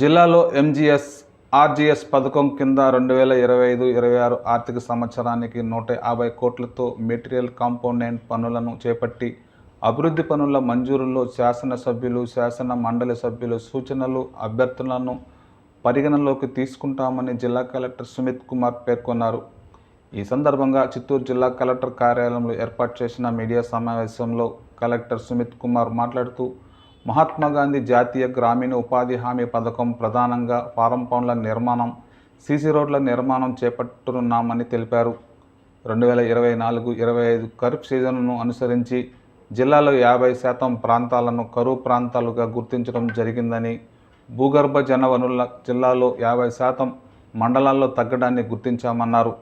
జిల్లాలో ఎంజీఎస్ ఆర్జీఎస్ పథకం కింద రెండు వేల ఇరవై ఐదు ఇరవై ఆరు ఆర్థిక సంవత్సరానికి నూట యాభై కోట్లతో మెటీరియల్ కాంపోనెంట్ పనులను చేపట్టి అభివృద్ధి పనుల మంజూరులో శాసనసభ్యులు శాసన మండలి సభ్యులు సూచనలు అభ్యర్థులను పరిగణనలోకి తీసుకుంటామని జిల్లా కలెక్టర్ సుమిత్ కుమార్ పేర్కొన్నారు. ఈ సందర్భంగా చిత్తూరు జిల్లా కలెక్టర్ కార్యాలయంలో ఏర్పాటు చేసిన మీడియా సమావేశంలో కలెక్టర్ సుమిత్ కుమార్ మాట్లాడుతూ మహాత్మా గాంధీ జాతీయ గ్రామీణ ఉపాధి హామీ పథకం ప్రధానంగా ఫారం పౌండ్ల నిర్మాణం సీసీ రోడ్ల నిర్మాణం చేపట్టనున్నామని తెలిపారు. రెండు వేల ఇరవై నాలుగు ఇరవై ఐదు ఖరీఫ్ సీజన్ను అనుసరించి జిల్లాలో యాభై శాతం ప్రాంతాలను కరువు ప్రాంతాలుగా గుర్తించడం జరిగిందని భూగర్భ జన వనరుల జిల్లాలో యాభై శాతం మండలాల్లో తగ్గడాన్ని గుర్తించామన్నారు.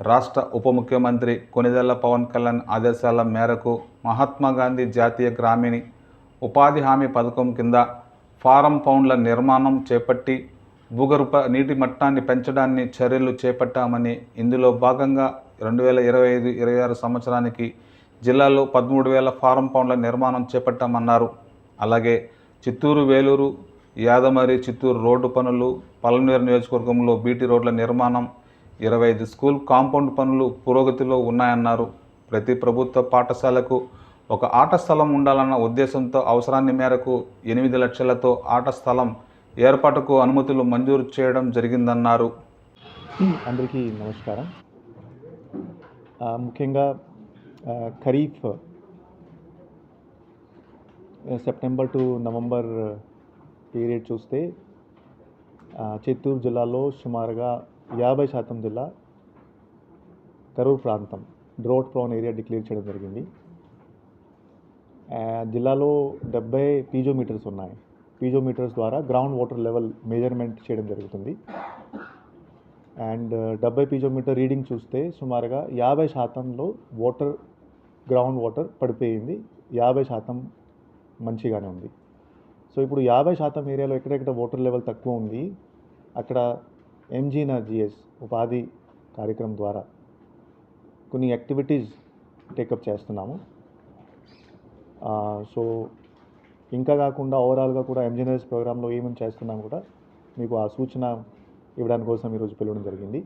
రాష్ట్ర ఉప ముఖ్యమంత్రి కొనిదెల్ల పవన్ కళ్యాణ్ ఆదేశాల మేరకు మహాత్మా గాంధీ జాతీయ గ్రామీణ ఉపాధి హామీ పథకం కింద ఫారం పౌండ్ల నిర్మాణం చేపట్టి భూగర్భ నీటి మట్టాన్ని పెంచడాన్ని చర్యలు చేపట్టామని ఇందులో భాగంగా రెండు వేల ఇరవై ఐదు ఇరవై ఆరు సంవత్సరానికి జిల్లాలో పదమూడు వేల ఫారం పౌండ్ల నిర్మాణం చేపట్టామన్నారు. అలాగే చిత్తూరు వేలూరు యాదమరి చిత్తూరు రోడ్డు పనులు పలమనేరు నియోజకవర్గంలో బీటీ రోడ్ల నిర్మాణం ఇరవై ఐదు స్కూల్ కాంపౌండ్ పనులు పురోగతిలో ఉన్నాయన్నారు. ప్రతి ప్రభుత్వ పాఠశాలకు ఒక ఆట స్థలం ఉండాలన్న ఉద్దేశంతో అవసరాన్ని మేరకు ఎనిమిది లక్షలతో ఆట స్థలం ఏర్పాటుకు అనుమతులు మంజూరు చేయడం జరిగిందన్నారు. అందరికీ నమస్కారం. ముఖ్యంగా kharif September to November period చూస్తే చిత్తూరు జిల్లాలో సుమారుగా యాభై శాతం జిల్లా కరువు ప్రాంతం డ్రోట్ ప్రోన్ ఏరియా డిక్లేర్ చేయడం జరిగింది. జిల్లాలో డెబ్బై పీజోమీటర్స్ ఉన్నాయి. పీజోమీటర్స్ ద్వారా గ్రౌండ్ వాటర్ లెవెల్ మెజర్మెంట్ చేయడం జరుగుతుంది. అండ్ డెబ్బై పీజోమీటర్ రీడింగ్ చూస్తే సుమారుగా యాభై శాతంలో వాటర్ గ్రౌండ్ వాటర్ పడిపోయింది. యాభై శాతం మంచిగానే ఉంది. సో ఇప్పుడు యాభై శాతం ఏరియాలో ఎక్కడెక్కడ వాటర్ లెవెల్ తక్కువ ఉంది అక్కడ ఎంజీఎన్ఆర్జీఎస్ ఉపాధి కార్యక్రమం ద్వారా కొన్ని యాక్టివిటీస్ టేకప్ చేస్తున్నాము. సో ఇంకా కాకుండా ఓవరాల్గా కూడా ఎంజీనియర్స్ ప్రోగ్రాంలో ఏమేమి చేస్తున్నాం కూడా మీకు ఆ సూచన ఇవ్వడానికి కోసం ఈరోజు పిలవడం జరిగింది.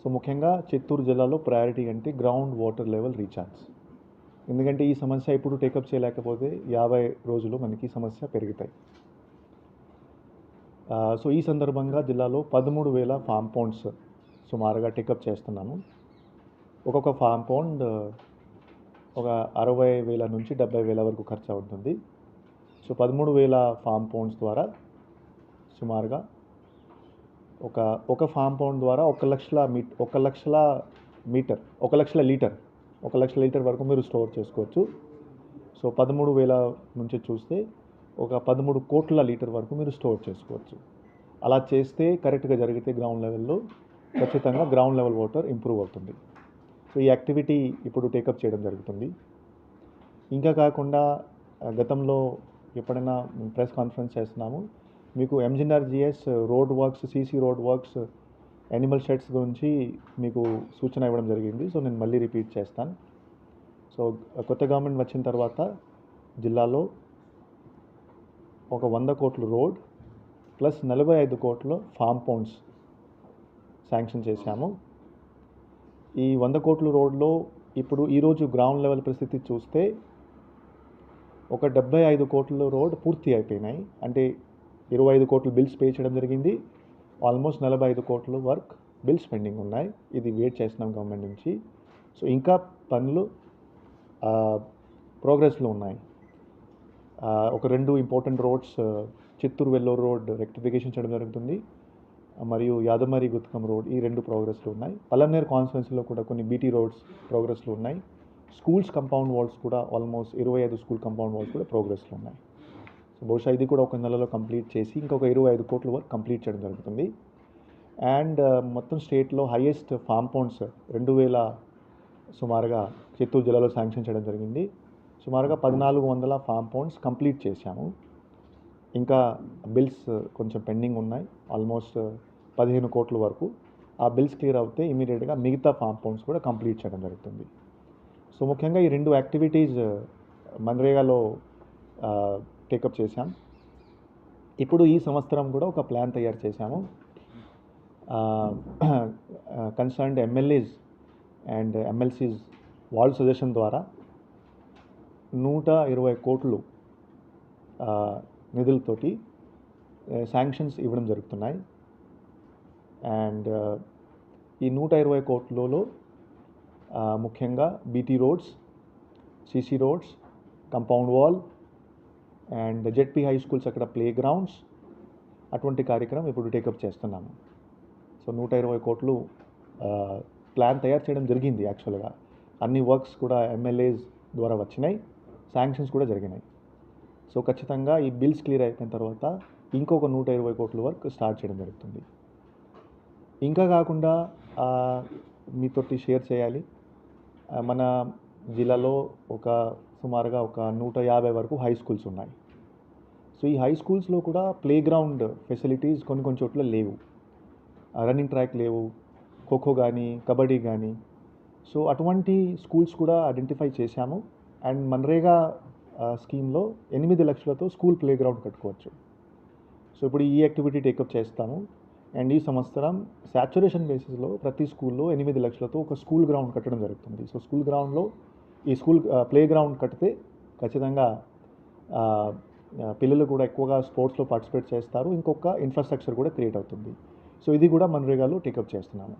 సో ముఖ్యంగా చిత్తూరు జిల్లాలో ప్రయారిటీ అంటే గ్రౌండ్ వాటర్ లెవెల్ రీఛార్జ్ ఎందుకంటే ఈ సమస్య ఇప్పుడు టేకప్ చేయలేకపోతే యాభై రోజులు మనకి సమస్య పెరుగుతాయి. సో ఈ సందర్భంగా జిల్లాలో పదమూడు వేల ఫామ్ పౌండ్స్ సుమారుగా టేకప్ చేస్తున్నాము. ఒక్కొక్క ఫామ్ పౌండ్ ఒక అరవై వేల నుంచి డెబ్బై వేల వరకు ఖర్చు అవుతుంది. సో పదమూడు వేల ఫామ్ పౌండ్స్ ద్వారా సుమారుగా ఒక ఒక ఫామ్ పౌండ్ ద్వారా ఒక లక్షల మీ ఒక లక్షల మీటర్ ఒక లక్షల లీటర్ ఒక లక్షల లీటర్ వరకు మీరు స్టోర్ చేసుకోవచ్చు. సో పదమూడు వేల నుంచి చూస్తే ఒక పదమూడు కోట్ల లీటర్ వరకు మీరు స్టోర్ చేసుకోవచ్చు. అలా చేస్తే కరెక్ట్గా జరిగితే గ్రౌండ్ లెవెల్లో ఖచ్చితంగా గ్రౌండ్ లెవెల్ వాటర్ ఇంప్రూవ్ అవుతుంది. సో ఈ యాక్టివిటీ ఇప్పుడు టేకప్ చేయడం జరుగుతుంది. ఇంకా కాకుండా గతంలో ఎప్పుడైనా ప్రెస్ కాన్ఫరెన్స్ చేస్తున్నాము. మీకు MGNREGS road works CC road works animal sheds గురించి మీకు సూచన ఇవ్వడం జరిగింది. సో నేను మళ్ళీ రిపీట్ చేస్తాను. సో కొత్త గవర్నమెంట్ వచ్చిన తర్వాత జిల్లాలో ఒక వంద కోట్లు రోడ్ ప్లస్ నలభై ఐదు కోట్ల ఫామ్ పౌండ్స్ శాంక్షన్ చేశాము. ఈ వంద కోట్ల రోడ్లో ఇప్పుడు ఈరోజు గ్రౌండ్ లెవెల్ పరిస్థితి చూస్తే ఒక డెబ్బై ఐదు కోట్ల రోడ్ పూర్తి అయిపోయినాయి. అంటే ఇరవై ఐదు కోట్లు బిల్స్ పే చేయడం జరిగింది. ఆల్మోస్ట్ నలభై ఐదు కోట్లు వర్క్ బిల్స్ పెండింగ్ ఉన్నాయి. ఇది వెయిట్ చేస్తున్నాం గవర్నమెంట్ నుంచి. సో ఇంకా పనులు ప్రోగ్రెస్లో ఉన్నాయి. ఒక రెండు important roads Chittoor Vellore road rectification చేయడం జరుగుతుంది. మరియు యాదమరి గుత్కం రోడ్ ఈ రెండు ప్రోగ్రెస్లు ఉన్నాయి. పలమనేర్ కాన్స్టిట్యున్సీలో కూడా కొన్ని బీటీ రోడ్స్ ప్రోగ్రెస్లు ఉన్నాయి. స్కూల్స్ కంపౌండ్ వాల్స్ కూడా ఆల్మోస్ట్ ఇరవై ఐదు స్కూల్ కంపౌండ్ వాల్స్ కూడా ప్రోగ్రెస్లో ఉన్నాయి. సో బహుశా ఇది కూడా ఒక నెలలో కంప్లీట్ చేసి ఇంకొక ఇరవై ఐదు కోట్ల వరకు కంప్లీట్ చేయడం జరుగుతుంది. అండ్ uh, మొత్తం స్టేట్లో హైయెస్ట్ ఫామ్ పౌండ్స్ రెండు వేల సుమారుగా చిత్తూరు జిల్లాలో శాంక్షన్ చేయడం జరిగింది. సుమారుగా పద్నాలుగు వందల ఫామ్ పౌండ్స్ కంప్లీట్ చేశాము. ఇంకా బిల్స్ కొంచెం పెండింగ్ ఉన్నాయి. ఆల్మోస్ట్ పదిహేను కోట్ల వరకు ఆ బిల్స్ క్లియర్ అవుతే ఇమీడియట్గా మిగతా ఫామ్ పౌండ్స్ కూడా కంప్లీట్ చేయడం జరుగుతుంది. సో ముఖ్యంగా ఈ రెండు యాక్టివిటీస్ మన్రేగాలో టేకప్ చేశాం. ఇప్పుడు ఈ సంవత్సరం కూడా ఒక ప్లాన్ తయారు చేశాము. కన్సర్న్డ్ ఎమ్మెల్యేస్ అండ్ ఎమ్మెల్సీస్ వాళ్ళ సజెషన్ ద్వారా నూట ఇరవై కోట్లు నిధులతోటి శాంక్షన్స్ ఇవ్వడం జరుగుతున్నాయి. అండ్ ఈ నూట ఇరవై కోట్లలో ముఖ్యంగా BT roads CC roads compound wall and ZP high schools అక్కడ ప్లే గ్రౌండ్స్ అటువంటి కార్యక్రమం ఇప్పుడు టేకప్ చేస్తున్నాము. సో నూట ఇరవై కోట్లు ప్లాన్ తయారు చేయడం జరిగింది యాక్చువల్గా. అన్ని వర్క్స్ కూడా ఎమ్మెల్యేస్ ద్వారా వచ్చినాయి. శాంక్షన్స్ కూడా జరిగినాయి. సో ఖచ్చితంగా ఈ బిల్స్ క్లియర్ అయిపోయిన తర్వాత ఇంకొక నూట ఇరవై కోట్ల వరకు స్టార్ట్ చేయడం జరుగుతుంది. ఇంకా కాకుండా మీతోటి షేర్ చేయాలి. మన జిల్లాలో ఒక సుమారుగా ఒక నూట యాభై వరకు హై స్కూల్స్ ఉన్నాయి. సో ఈ హై స్కూల్స్లో కూడా ప్లే గ్రౌండ్ ఫెసిలిటీస్ కొన్ని కొన్ని చోట్ల లేవు. రన్నింగ్ ట్రాక్ లేవు ఖోఖో కానీ కబడ్డీ కానీ సో అటువంటి స్కూల్స్ కూడా ఐడెంటిఫై చేశాము. అండ్ మన్రేగా స్కీమ్లో ఎనిమిది లక్షలతో స్కూల్ ప్లే గ్రౌండ్ కట్టుకోవచ్చు. సో ఇప్పుడు ఈ యాక్టివిటీ టేకప్ చేస్తాము. అండ్ ఈ సంవత్సరం సాచురేషన్ బేసిస్లో ప్రతి స్కూల్లో ఎనిమిది లక్షలతో ఒక స్కూల్ గ్రౌండ్ కట్టడం జరుగుతుంది. సో స్కూల్ గ్రౌండ్లో ఈ స్కూల్ ప్లే గ్రౌండ్ కడితే ఖచ్చితంగా పిల్లలు కూడా ఎక్కువగా స్పోర్ట్స్లో పార్టిసిపేట్ చేస్తారు. ఇంకొక ఇన్ఫ్రాస్ట్రక్చర్ కూడా క్రియేట్ అవుతుంది. సో ఇది కూడా మన్రేగాలో టేకప్ చేస్తున్నాము.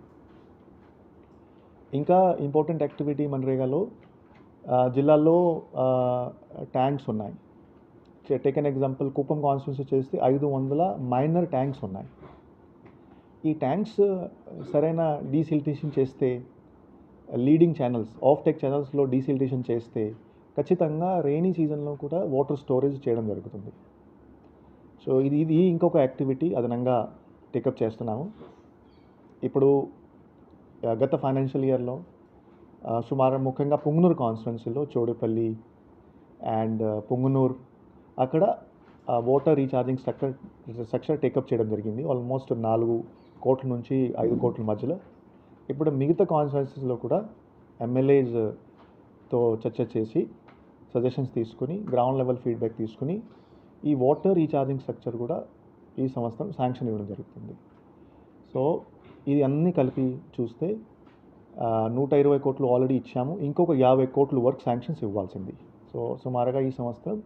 ఇంకా ఇంపార్టెంట్ యాక్టివిటీ మన్రేగాలో జిల్లాలో జిల్లాల్లో ట్యాంక్స్ ఉన్నాయి. Take an example Kuppam constituency చేస్తే ఐదు వందల మైనర్ ట్యాంక్స్ ఉన్నాయి. ఈ ట్యాంక్స్ సరైన డీసిల్టేషన్ చేస్తే లీడింగ్ ఛానల్స్ ఆఫ్ టెక్ ఛానల్స్లో డీసిల్టేషన్ చేస్తే ఖచ్చితంగా రెయినీ సీజన్లో కూడా వాటర్ స్టోరేజ్ చేయడం జరుగుతుంది. సో ఇది ఇది ఇంకొక యాక్టివిటీ అదనంగా టేకప్ చేస్తున్నాము. ఇప్పుడు గత ఫైనాన్షియల్ ఇయర్లో సుమారు ముఖ్యంగా పొంగునూరు కాన్స్టిట్యున్సీలో చోడుపల్లి అండ్ పొంగునూరు అక్కడ water recharging structure structure take up చేయడం జరిగింది. ఆల్మోస్ట్ నాలుగు కోట్ల నుంచి ఐదు కోట్ల మధ్యలో. ఇప్పుడు మిగతా కాన్స్టిట్యున్సీస్లో కూడా ఎమ్మెల్యేస్తో చర్చ చేసి సజెషన్స్ తీసుకుని గ్రౌండ్ లెవెల్ ఫీడ్బ్యాక్ తీసుకుని ఈ వాటర్ రీఛార్జింగ్ స్ట్రక్చర్ కూడా ఈ సంవత్సరం శాంక్షన్ ఇవ్వడం జరుగుతుంది. సో ఇది అన్నీ కలిపి చూస్తే నూట ఇరవై కోట్లు ఆల్రెడీ ఇచ్చాము. ఇంకొక యాభై కోట్లు వర్క్ శాంక్షన్స్ ఇవ్వాల్సింది. సో సుమారుగా ఈ సంవత్సరం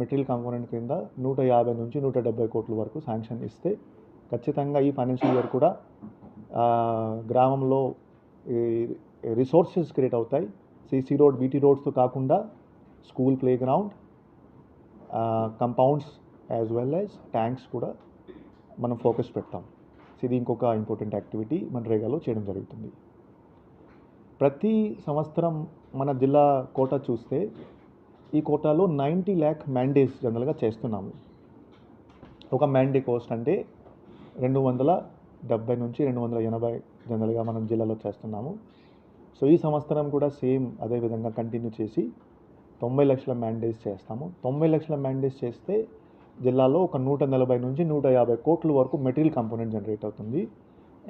మెటీరియల్ కాంపోనెంట్ కింద నూట యాభై నుంచి నూట డెబ్బై కోట్ల వరకు శాంక్షన్ ఇస్తే ఖచ్చితంగా ఈ ఫైనాన్షియల్ ఇయర్ కూడా గ్రామంలో రిసోర్సెస్ క్రియేట్ అవుతాయి. సిసి రోడ్ బీటీ రోడ్స్తో కాకుండా school playground compounds as well as tanks కూడా మనం ఫోకస్ పెడతాం. ఇది ఇంకొక ఇంపార్టెంట్ యాక్టివిటీ మన రేగాలో చేయడం జరుగుతుంది. ప్రతి సంవత్సరం మన జిల్లా కోట చూస్తే ఈ కోటాలో నైంటీ ల్యాక్ మ్యాండేస్ జనరల్గా చేస్తున్నాము. ఒక మ్యాండే కోస్ట్ అంటే రెండు వందల డెబ్బై నుంచి రెండు వందల ఎనభై జనరల్గా మనం జిల్లాలో చేస్తున్నాము. సో ఈ సంవత్సరం కూడా సేమ్ అదే విధంగా కంటిన్యూ చేసి తొంభై లక్షల మ్యాండేజ్ చేస్తాము. తొంభై లక్షల మ్యాండేజ్ చేస్తే జిల్లాలో ఒక నూట నలభై నుంచి నూట యాభై కోట్ల వరకు మెటీరియల్ కాంపోనెంట్ జనరేట్ అవుతుంది.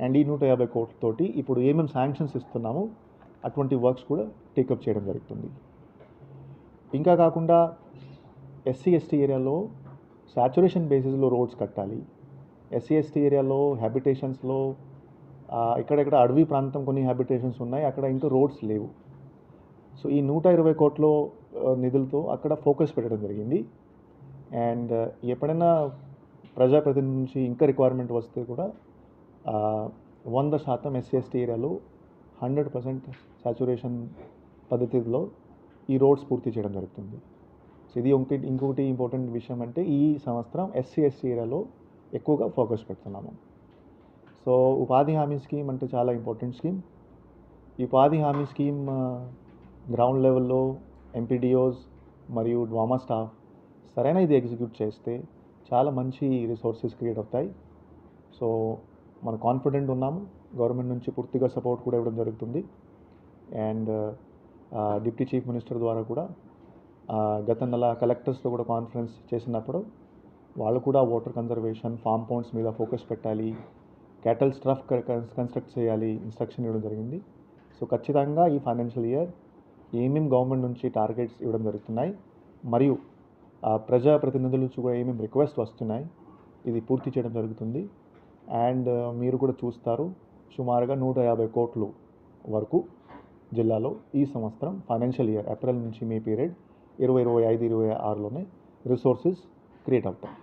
అండ్ ఈ నూట యాభై కోట్లతోటి ఇప్పుడు ఏమేమి శాంక్షన్స్ ఇస్తున్నామో అటువంటి వర్క్స్ కూడా టేకప్ చేయడం జరుగుతుంది. ఇంకా కాకుండా ఎస్సీ ఎస్టీ ఏరియాలో సాచురేషన్ బేసిస్లో రోడ్స్ కట్టాలి. ఎస్సీ ఎస్టీ ఏరియాలో హ్యాబిటేషన్స్లో ఇక్కడెక్కడ అడవి ప్రాంతం కొన్ని హ్యాబిటేషన్స్ ఉన్నాయి అక్కడ ఇంకా రోడ్స్ లేవు. సో ఈ నూట ఇరవై కోట్ల నిధులతో అక్కడ ఫోకస్ పెట్టడం జరిగింది. అండ్ ఎప్పుడైనా ప్రజాప్రతినిధి నుంచి ఇంకా రిక్వైర్మెంట్ వస్తే కూడా వంద శాతం ఎస్సీ ఎస్టీ ఏరియాలో హండ్రెడ్ పర్సెంట్ సాచురేషన్ పద్ధతిలో ఈ రోడ్స్ పూర్తి చేయడం జరుగుతుంది. సో ఇది ఇంకొకటి ఇంకొకటి ఇంపార్టెంట్ విషయం అంటే ఈ సంవత్సరం ఎస్సీ ఎస్టీ ఏరియాలో ఎక్కువగా ఫోకస్ పెడుతున్నాము. సో ఉపాధి హామీ స్కీమ్ అంటే చాలా ఇంపార్టెంట్ స్కీమ్ ఈ ఉపాధి హామీ స్కీమ్ గ్రౌండ్ లెవెల్లో ఎంపీడీఓస్ మరియు డ్వామా స్టాఫ్ సరైన ఇది ఎగ్జిక్యూట్ చేస్తే చాలా మంచి రిసోర్సెస్ క్రియేట్ అవుతాయి. సో మన కాన్ఫిడెంట్ ఉన్నాము. గవర్నమెంట్ నుంచి పూర్తిగా సపోర్ట్ కూడా ఇవ్వడం జరుగుతుంది. అండ్ డిప్యూటీ చీఫ్ మినిస్టర్ ద్వారా కూడా గత నెల కలెక్టర్స్తో కూడా కాన్ఫరెన్స్ చేసినప్పుడు వాళ్ళు కూడా వాటర్ కన్జర్వేషన్ ఫామ్ పౌండ్స్ మీద ఫోకస్ పెట్టాలి. క్యాటల్ స్ట్రఫ్ కన్స్ట్రక్ట్ చేయాలి. ఇన్స్ట్రక్షన్ ఇవ్వడం జరిగింది. సో ఖచ్చితంగా ఈ ఫైనాన్షియల్ ఇయర్ ఏమేమి గవర్నమెంట్ నుంచి టార్గెట్స్ ఇవ్వడం జరుగుతున్నాయి మరియు ఆ, ప్రజాప్రతినిధుల నుంచి కూడా ఏమేమి రిక్వెస్ట్ వస్తున్నాయి ఇది పూర్తి చేయడం జరుగుతుంది. అండ్ మీరు కూడా చూస్తారు సుమారుగా నూట యాభై కోట్లు వరకు జిల్లాలో ఈ సంవత్సరం ఫైనాన్షియల్ ఇయర్ ఏప్రిల్ నుంచి మే పీరియడ్ ఇరవై ఇరవై ఐదు ఇరవై ఆరులోనే రిసోర్సెస్ క్రియేట్ అవుతాయి.